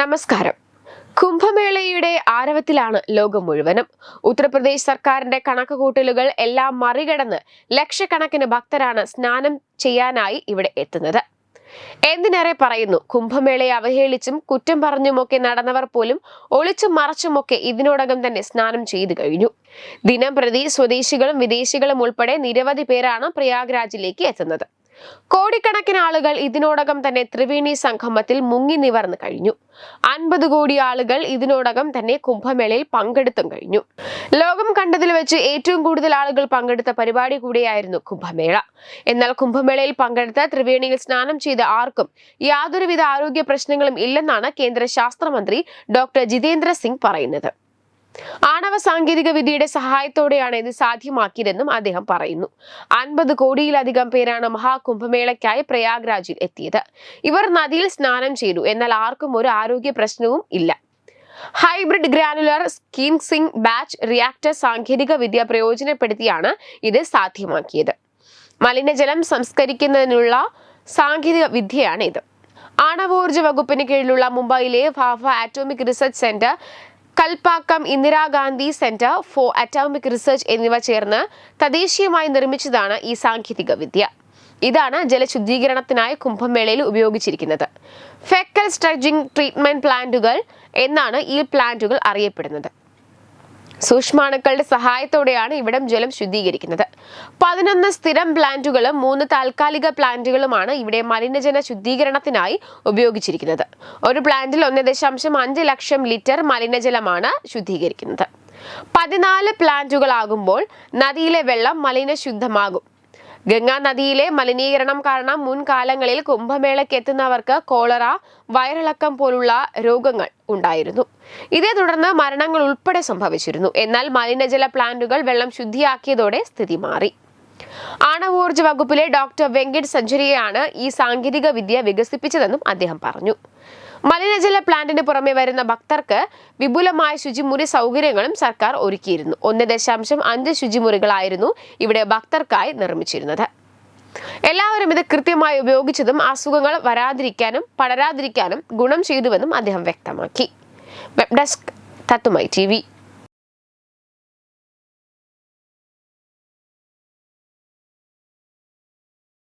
നമസ്കാരം. കുംഭമേളയുടെ ആരവത്തിലാണ് ലോകം മുഴുവനും. ഉത്തർപ്രദേശ് സർക്കാരിന്റെ കണക്കുകൂട്ടലുകൾ എല്ലാം മറികടന്ന് ലക്ഷക്കണക്കിന് ഭക്തരാണ് സ്നാനം ചെയ്യാനായി ഇവിടെ എത്തുന്നത്. എന്തിനേറെ പറയുന്നു കുംഭമേളയെ അവഹേളിച്ചും കുറ്റം പറഞ്ഞുമൊക്കെ നടന്നവർ പോലും ഒളിച്ചും മറച്ചുമൊക്കെ ഇതിനോടകം തന്നെ സ്നാനം ചെയ്തു കഴിഞ്ഞു. ദിനം പ്രതി സ്വദേശികളും വിദേശികളും ഉൾപ്പെടെ നിരവധി പേരാണ് പ്രയാഗ്രാജിലേക്ക് എത്തുന്നത്. കോടിക്കണക്കിന് ആളുകൾ ഇതിനോടകം തന്നെ ത്രിവേണി സംഗമത്തിൽ മുങ്ങി നിവർന്നു കഴിഞ്ഞു. അൻപത് കോടി ആളുകൾ ഇതിനോടകം തന്നെ കുംഭമേളയിൽ പങ്കെടുത്തും കഴിഞ്ഞു. ലോകം കണ്ടതിൽ വെച്ച് ഏറ്റവും കൂടുതൽ ആളുകൾ പങ്കെടുത്ത പരിപാടി കൂടിയായിരുന്നു കുംഭമേള. എന്നാൽ കുംഭമേളയിൽ പങ്കെടുത്ത ത്രിവേണിയിൽ സ്നാനം ചെയ്ത ആർക്കും യാതൊരുവിധ ആരോഗ്യ പ്രശ്നങ്ങളും ഇല്ലെന്നാണ് കേന്ദ്ര ശാസ്ത്രമന്ത്രി ഡോക്ടർ ജിതേന്ദ്ര സിംഗ് പറയുന്നത്. ആണവ സാങ്കേതിക വിദ്യയുടെ സഹായത്തോടെയാണ് ഇത് സാധ്യമാക്കിയതെന്നും അദ്ദേഹം പറയുന്നു. അൻപത് കോടിയിലധികം പേരാണ് മഹാകുംഭമേളയ്ക്കായി പ്രയാഗ്രാജിൽ എത്തിയത്. ഇവർ നദിയിൽ സ്നാനം ചെയ്തു. എന്നാൽ ആർക്കും ഒരു ആരോഗ്യ പ്രശ്നവും ഇല്ല. ഹൈബ്രിഡ് ഗ്രാനുലർ സ്കീൻസിംഗ് ബാച്ച് റിയാക്ടർ സാങ്കേതിക വിദ്യ പ്രയോജനപ്പെടുത്തിയാണ് ഇത് സാധ്യമാക്കിയത്. മലിനജലം സംസ്കരിക്കുന്നതിനുള്ള സാങ്കേതിക വിദ്യയാണ് ഇത് ആണവോർജ വകുപ്പിന് കീഴിലുള്ള മുംബൈയിലെ Bhabha atomic research centre Kalpakkam Indira Gandhi centre for atomic research എന്നിവ ചേർന്ന് തദ്ദേശീയമായി നിർമ്മിച്ചതാണ് ഈ സാങ്കേതിക വിദ്യ. ഇതാണ് ജലശുദ്ധീകരണത്തിനായി കുംഭമേളയിൽ ഉപയോഗിച്ചിരിക്കുന്നത്. ഫെക്കൽ സ്ട്രെച്ചിങ് ട്രീറ്റ്മെന്റ് പ്ലാന്റുകൾ എന്നാണ് ഈ പ്ലാന്റുകൾ അറിയപ്പെടുന്നത്. സൂക്ഷ്മാണുക്കളുടെ സഹായത്തോടെയാണ് ഇവിടം ജലം ശുദ്ധീകരിക്കുന്നത്. പതിനൊന്ന് സ്ഥിരം പ്ലാന്റുകളും മൂന്ന് താൽക്കാലിക പ്ലാന്റുകളുമാണ് ഇവിടെ മലിനജല ശുദ്ധീകരണത്തിനായി ഉപയോഗിച്ചിരിക്കുന്നത്. ഒരു പ്ലാന്റിൽ ഒന്ന് ദശാംശം അഞ്ച് ലക്ഷം ലിറ്റർ മലിനജലമാണ് ശുദ്ധീകരിക്കുന്നത്. പതിനാല് പ്ലാന്റുകളാകുമ്പോൾ നദിയിലെ വെള്ളം മലിനശുദ്ധമാകും. ഗംഗാ നദിയിലെ മലിനീകരണം കാരണം മുൻകാലങ്ങളിൽ കുംഭമേളയ്ക്ക് എത്തുന്നവർക്ക് കോളറ വയറിളക്കം പോലുള്ള രോഗങ്ങൾ ഉണ്ടായിരുന്നു. ഇതേ തുടർന്ന് മരണങ്ങൾ ഉൾപ്പെടെ സംഭവിച്ചിരുന്നു. എന്നാൽ മലിനജല പ്ലാന്റുകൾ വെള്ളം ശുദ്ധിയാക്കിയതോടെ സ്ഥിതി മാറി. ആണവോർജ വകുപ്പിലെ ഡോക്ടർ വെങ്കട് സഞ്ജരിയാണ് ഈ സാങ്കേതിക വിദ്യ വികസിപ്പിച്ചതെന്നും അദ്ദേഹം പറഞ്ഞു. മലിനജല പ്ലാന്റിന് പുറമെ വരുന്ന ഭക്തർക്ക് വിപുലമായ ശുചിമുറി സൗകര്യങ്ങളും സർക്കാർ ഒരുക്കിയിരുന്നു. ഒന്ന് ദശാംശം അഞ്ച് ശുചിമുറികളായിരുന്നു ഇവിടെ ഭക്തർക്കായി നിർമ്മിച്ചിരുന്നത്. എല്ലാവരും ഇത് കൃത്യമായി ഉപയോഗിച്ചതും അസുഖങ്ങൾ വരാതിരിക്കാനും പടരാതിരിക്കാനും ഗുണം ചെയ്തുവെന്നും അദ്ദേഹം വ്യക്തമാക്കി. Web desk തത്തുമായി T